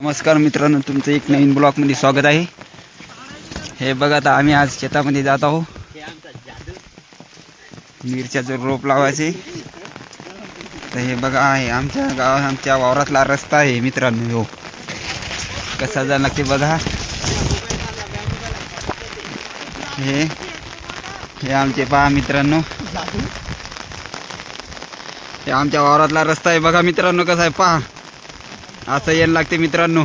नमस्कार मित्रांनो तुमचं एक नवीन ब्लॉकमध्ये स्वागत आहे. हे बघा आता आम्ही आज शेतामध्ये जात आहोत. मिरच्याचं रोप लावायचे. तर हे बघा आहे आमच्या गावात आमच्या वावरातला रस्ता आहे मित्रांनो हो. कसा जायला लागते बघा. हे हे आमचे पहा मित्रांनो. हे आमच्या वावरातला रस्ता आहे बघा मित्रांनो कसा आहे पहा. असं यायला लागते मित्रांनो.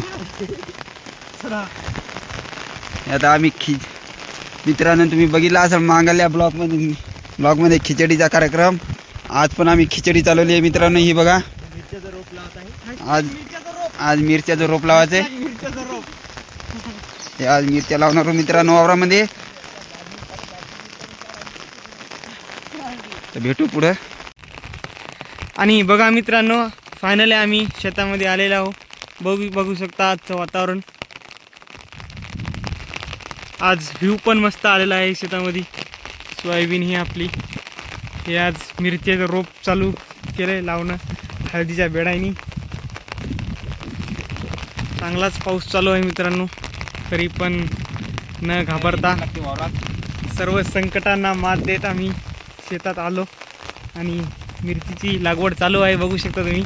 आता आम्ही खि मित्रांनो तुम्ही बघितला असाल मागाल्या ब्लॉगमध्ये ब्लॉगमध्ये खिचडीचा कार्यक्रम. आज पण आम्ही खिचडी चालवली आहे मित्रांनो ही बघा. आज आज मिरच्याचं रोप लावायचं आहे हे आज मिरच्या लावणार मित्रांनो वावरामध्ये. तर भेटू पुढं. आणि बघा मित्रांनो फायनली आम्ही शेतामध्ये आलेलो आहो बघू बघू शकता आजचं वातावरण. आज व्ह्यू पण मस्त आलेला आहे शेतामध्ये. सोयाबीन ही आपली. हे आज मिरचीचं रोप चालू केलं आहे लावणं. हळदीच्या बेडाईनी. चांगलाच पाऊस चालू आहे मित्रांनो. तरी पण न घाबरता सर्व संकटांना मात देत आम्ही शेतात आलो. आणि मिरचीची लागवड चालू आहे बघू शकता तुम्ही.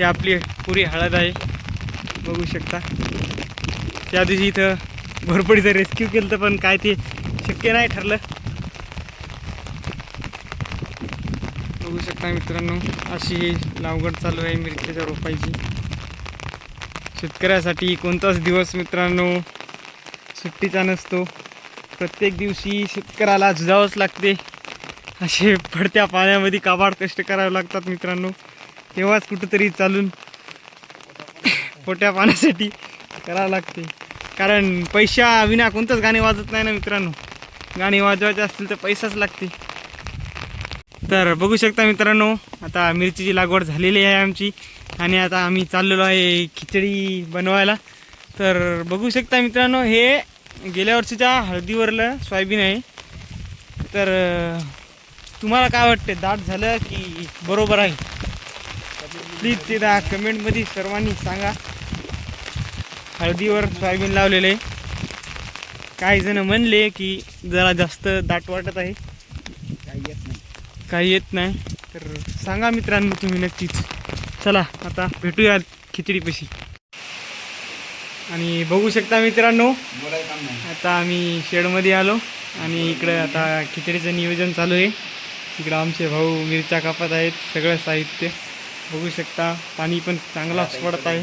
ही आपली पुरी हळद आहे. बघू शकता. त्या दिवशी इथं भरपडीचं रेस्क्यू केलं तर पण काय ते शक्य नाही ठरलं. बघू शकता मित्रांनो अशी ही लावगड चालू आहे मिरच्याच्या रोपायची शेतकऱ्यासाठी कोणताच दिवस मित्रांनो सुट्टीचा नसतो. प्रत्येक दिवशी शेतकऱ्याला झुजावंच लागते. असे पडत्या पाण्यामध्ये काबाड कष्ट करावे लागतात मित्रांनो. तेव्हाच कुठंतरी चालून पोट्या पाण्यासाठी करावं लागते. कारण पैशा विना कोणतंच गाणे वाजत नाही ना मित्रांनो. गाणे वाजवायचे असतील तर पैसाच लागते. तर बघू शकता मित्रांनो आता मिरचीची लागवड झालेली आहे आमची. आणि आता आम्ही चाललेलो आहे खिचडी बनवायला. तर बघू शकता मित्रांनो हे गेल्या वर्षीच्या हळदीवरलं सोयाबीन आहे. तर तुम्हाला काय वाटते दाट झालं की बरोबर आहे? प्लीज ते कमेंटमध्ये सर्वांनी सांगा. हळदीवर सोयाबीन लावलेलं. आहे काही जण म्हणले की जरा जास्त दाट वाटत आहे. काही येत नाही. तर सांगा मित्रांनो तुम्ही नक्कीच. चला आता भेटूया खिचडीपाशी. आणि बघू शकता मित्रांनो आता आम्ही शेडमध्ये आलो आणि इकडं आता खिचडीचं नियोजन चालू आहे. इकडं आमचे भाऊ मिरच्या कापत आहेत सगळं साहित्य. बघू शकता. पाणी पण चांगलाच पडत आहे.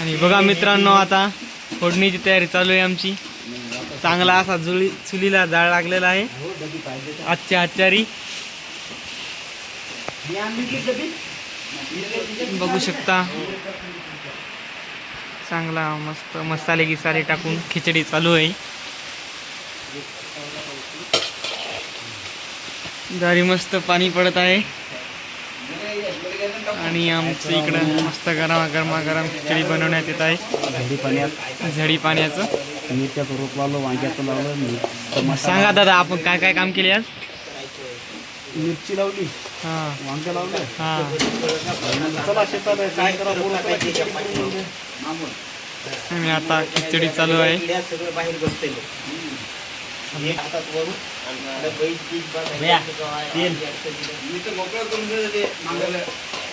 आणि बघा मित्रांनो आता फोडणीची तयारी चालू आहे आमची. चांगला असा जुळी चुलीला जाळ लागलेला आहे. आजच्या आचारी. बघू शकता. चांगला मस्त मसाले गिसाले टाकून खिचडी चालू आहे. दारी मस्त पाणी पडत आहे. आणि आमचं इकडं मस्त गरमा गरमा गरम खिचडी बनवण्यात येत आहे. झडी पाण्याचं. मिरच्याचं रोप लावलं वांग्याचं लावलं मिर- सांगा दादा आपण काय काय काम केले आज? मिरची लावली. हां. वांग्या लावलं. हां. चला शेतात काय करा आणि आता खिचडी चालू आहे.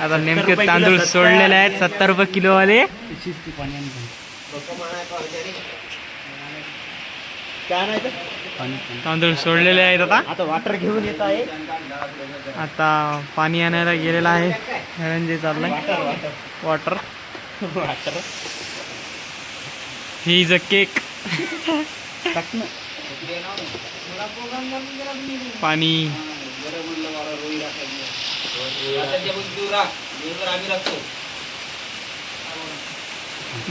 आता नेमके तांदूळ सोडलेले आहेत सत्तर रुपये किलोवाले वाले. तांदूळ सोडलेले आहेत आता. आता वॉटर घेऊन येत आहे आता पाणी आणायला गेलेला आहे. धनंजय चाललाय. Water water he is a cake पाणी.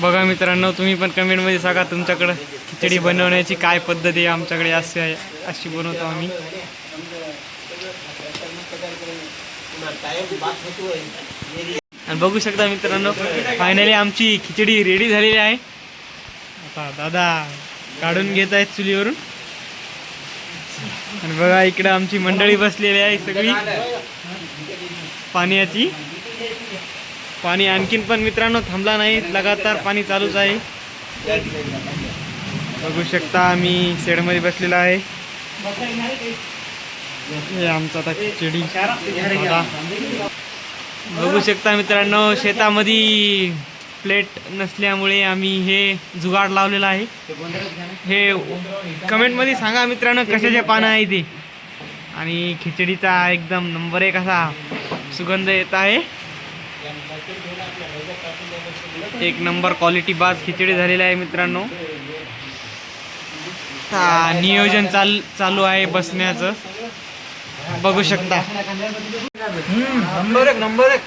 बघा मित्रांनो तुम्ही पण कमेंटमध्ये सांगा तुमच्याकडं खिचडी बनवण्याची काय पद्धत आहे आमच्याकडे अशी आहे अशी बनवतो आम्ही. आणि बघू शकता मित्रांनो फायनली आमची खिचडी रेडी झालेली आहे. आता दादा काढून घेत आहेत चुलीवरून. आणि बघा इकडे आमची मंडळी बसलेली आहे सगळी. पाण्याची. पाणी आणखीन पण मित्रांनो थांबला नाही. लगातार पाणी चालूच आहे. बघू शकता आम्ही शेडमध्ये बसलेला आहे. हे आमचा आता खिचडी बघू. शकता मित्रांनो शेतामध्ये प्लेट नसल्यामुळे आम्ही हे जुगाड लावलेलं आहे. हे कमेंटमध्ये सांगा मित्रांनो कशाचे पानं आहे ते. आणि खिचडीचा एकदम नंबर एक असा सुगंध येत आहे. एक नंबर क्वालिटी बाज खिचडी झालेली आहे मित्रांनो. हा, नियोजन चाल चालू आहे बसण्याचं. बघू शकता. नंबर एक नंबर एक.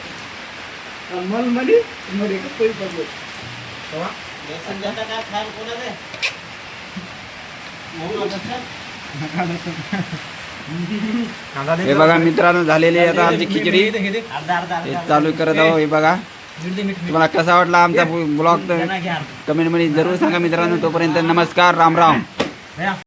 हे बघा मित्रांनो झालेली आहे आता आमची खिचडी. चालू करत आहो हे बघा. तुम्हाला कसा वाटला आमचा ब्लॉग? तर कमेंटमध्ये जरूर सांगा मित्रांनो. तोपर्यंत नमस्कार राम राम.